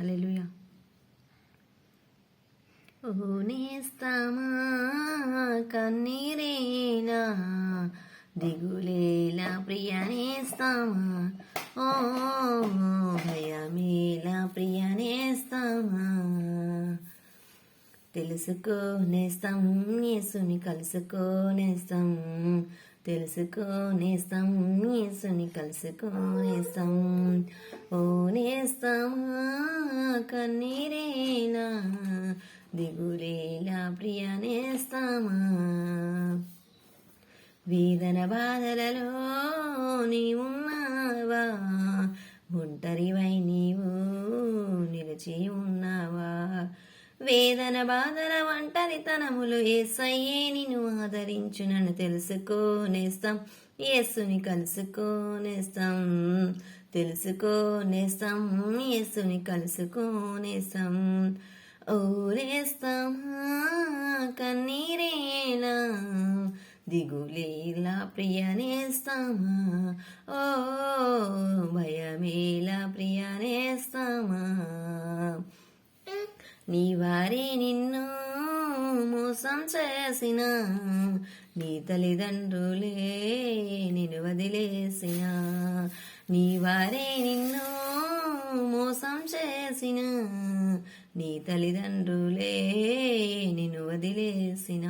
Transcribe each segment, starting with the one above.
హల్లెలూయా. ఓ నేస్తామా కన్నీరేనా దిగులేలా ప్రియ నేస్తామా ఓ భయమేలా ప్రియ నేస్తామా తెలుసుకోనేస్తాం యేసుని కలుసుకోనేస్తాం తెలుసుకోనేస్తాం యేసుని కలుసుకోనేస్తాం ఓ నేస్తామా కన్నీరేనా దిగులేలా ప్రియనేస్తామా వేదన బాధలలో నీవున్నావా ఒంటరివై నీవు నిలిచి ఉన్నావా వేదన బాధల ఒంటరితనములు ఏసయ్యే నిన్ను ఆదరించునని తెలుసుకోనేస్తాం. యేసుని కలుసుకోనేస్తాం. తెలుసుకోనేస్తాం. యేసుని కలుసుకోనేస్తాం. ఓరేస్తామా కన్నీరేనా? దిగులేలా ప్రియనేస్తామా? ఓ భయమేలా ప్రియనేస్తామా? నీ వారే నిన్ను మోసం చేసిన నీ తల్లిదండ్రులే నిన్ను వదిలేసిన. నీ వారే నిన్ను మోసం చేసిన నీ తల్లిదండ్రులే నిన్ను వదిలేసిన.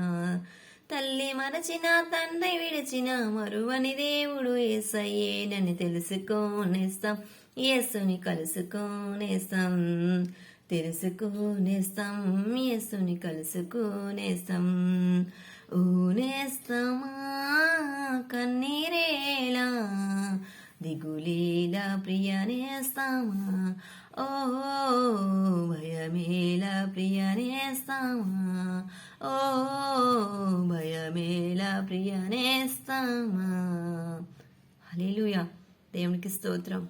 తల్లి మరచిన తండ్రి విడిచిన మరువని దేవుడు ఏసయ్యేనని తెలుసుకోనేస్తాం యేసుని కలుసుకోనేస్తాం. తెలుసుకోనేస్తాం యేసుని కలుసుకునేస్తాం. ఊనేస్తామా కన్నీరేలా దిగులేలా ప్రియనేస్తామా? ఓ భయమేలా ప్రియనేస్తామా? ఓ భయమేలా ప్రియనేస్తామా? హల్లెలూయా. దేవునికి స్తోత్రం.